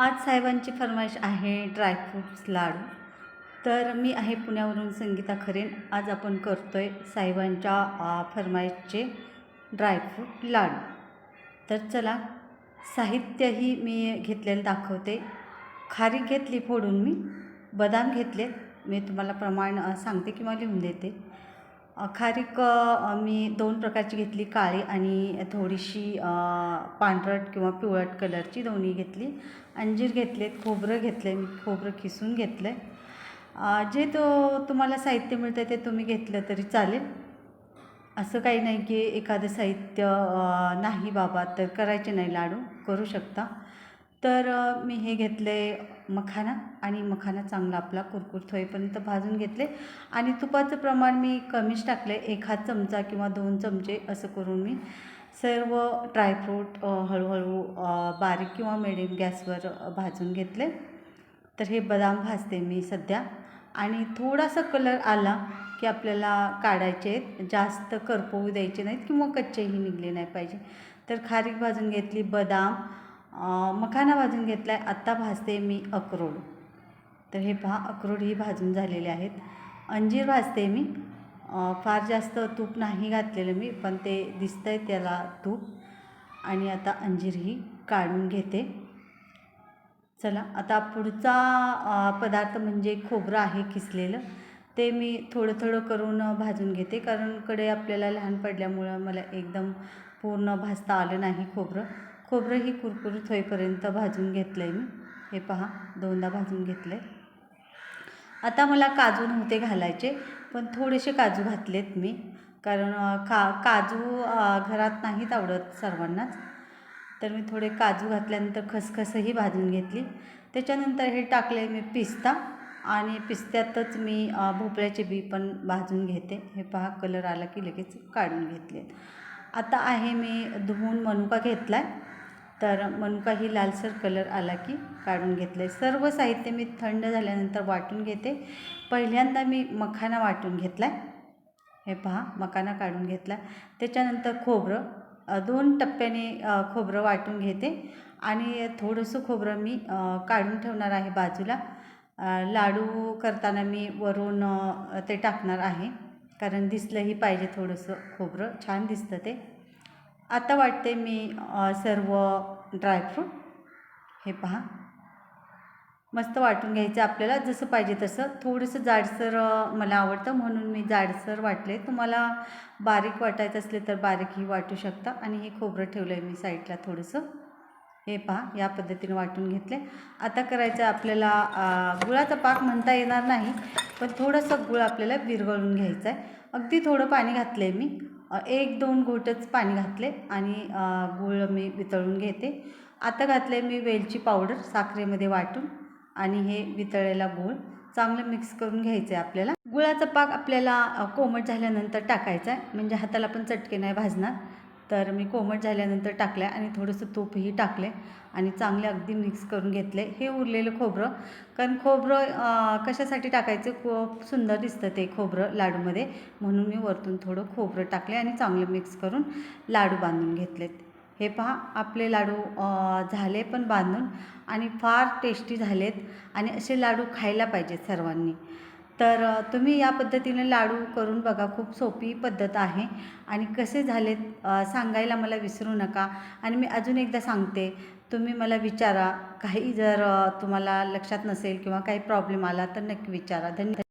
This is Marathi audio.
आज साहेबांची फरमाईश आहे ड्रायफ्रूट्स लाडू. तर मी आहे पुण्यावरून संगीता खरेन. आज आपण करतो आहे साहेबांच्या फरमाईशचे ड्रायफ्रूट लाडू. तर चला साहित्यही मी घेतलेलं दाखवते. खारी घेतली फोडून मी बदाम घेतले मी तुम्हाला प्रमाण सांगते किंवा लिहून देते. खारीक मी दोन प्रकारची घेतली काळी आणि थोडीशी पांढरट किंवा पिवळट कलरची दोन्ही घेतली. अंजीर घेतले खोबरं घेतले मी खोबरं खिसून घेतलं आहे जे तो तुम्हाला साहित्य मिळतं ते तुम्ही घेतलं तरी चालेल. असं काही नाही की एखादं साहित्य नाही बाबा तर करायचे नाही लाडू करू शकता. तर मी हे घेतले मखाना आणि मखाना चांगला आपला कुरकुरत होईपर्यंत भाजून घेतले आणि तुपाचं प्रमाण मी कमीच टाकले. एक हात चमचा किंवा दोन चमचे असं करून मी सर्व ड्रायफ्रूट हळूहळू बारीक किंवा मिडियम गॅसवर भाजून घेतले. तर हे बदाम भाजते मी सध्या आणि थोडासा कलर आला की आपल्याला काढायचे आहेत. जास्त करपवू द्यायचे नाहीत किंवा कच्चेही निघले नाही पाहिजे. तर खारीक भाजून घेतली बदाम मखाना भाजून घेतला आहे आत्ता भाजते मी अक्रोड. तर हे पहा अक्रोडही भाजून झालेले आहेत. अंजीर भाजते मी. फार जास्त तूप नाही घातलेलं मी पण ते दिसतं आहे त्याला तूप. आणि आता अंजीरही काढून घेते. चला आता पुढचा पदार्थ म्हणजे खोबरं आहे किसलेलं. ते मी थोडं थोडं करून भाजून घेते कारण कडे आपल्याला लहान पडल्यामुळं मला एकदम पूर्ण भाजता आलं नाही खोबरं. खोबरंही कुरकुरीत होईपर्यंत भाजून घेतलं आहे मी. हे पहा दोनदा भाजून घेतलं आहे आता मला काजू नव्हते घालायचे पण थोडेसे काजू घातलेत मी. कारण का काजू घरात नाहीत आवडत सर्वांनाच. तर मी थोडे काजू घातल्यानंतर खसखसही भाजून घेतली. त्याच्यानंतर हे टाकले मी पिस्ता आणि पिस्त्यातच मी भोपळ्याचे बी पण भाजून घेते. हे पहा कलर आला की लगेच काढून घेतले आता आहे मी धुवून मनुका घेतला आहे तर मनुकाही लालसर कलर आला की काढून घेतलं आहे सर्व साहित्य मी थंड झाल्यानंतर वाटून घेते. पहिल्यांदा मी मखाना वाटून घेतला आहे हे पहा मखाना काढून घेतला. त्याच्यानंतर खोबरं दोन टप्प्याने खोबरं वाटून घेते. आणि थोडंसं खोबरं मी काढून ठेवणार आहे बाजूला. लाडू करताना मी वरून ते टाकणार आहे. कारण दिसलंही पाहिजे थोडंसं खोबरं. छान दिसतं ते. आता वाटते मी सर्व ड्रायफ्रूट हे पहा. मस्त वाटून घ्यायचं आपल्याला जसं पाहिजे तसं. थोडंसं जाडसर मला आवडतं म्हणून मी जाडसर वाटले. तुम्हाला बारीक वाटायचं असले तर बारीकही वाटू शकता. आणि हे खोबरं ठेवलं आहे मी साईडला थोडंसं. हे पहा या पद्धतीने वाटून घेतले. आता करायचं आपल्याला गुळाचा पाक म्हणता येणार नाही पण थोडंसं गुळ आपल्याला विरघळून घ्यायचं आहे. अगदी थोडं पाणी घातलं आहे मी. एक दोन घोटच पाणी घातले आणि गूळ मी वितळून घेते. आता घातले मी वेलची पावडर साखरेमध्ये वाटून आणि हे वितळलेला गूळ चांगलं मिक्स करून घ्यायचं आहे आपल्याला. गुळाचा पाक आपल्याला कोमट झाल्यानंतर टाकायचा आहे म्हणजे हाताला पण चटके नाही भाजणार. तर मी कोमट झाल्यानंतर टाकलं आहे आणि थोडंसं तूपही टाकले आणि चांगले अगदी मिक्स करून घेतले हे उरलेलं खोबरं कारण खोबरं कशासाठी टाकायचं? खूप सुंदर दिसतं ते खोबरं लाडूमध्ये. म्हणून मी वरतून थोडं खोबरं टाकले आणि चांगलं मिक्स करून लाडू बांधून घेतलेत. हे पहा आपले लाडू झाले पण बांधून आणि फार टेस्टी झालेत आणि असे लाडू खायला पाहिजेत सर्वांनी. तर तुम्ही या पद्धतीने लाडू करून बघा. खूप सोपी पद्धत आहे. आणि कसे झालेत सांगायला मला विसरू नका. आणि मी अजून एकदा सांगते. तुम्ही मला विचारा. काही जर तुम्हाला लक्षात नसेल किंवा काही प्रॉब्लेम आला तर नक्की विचारा. धन्यवाद.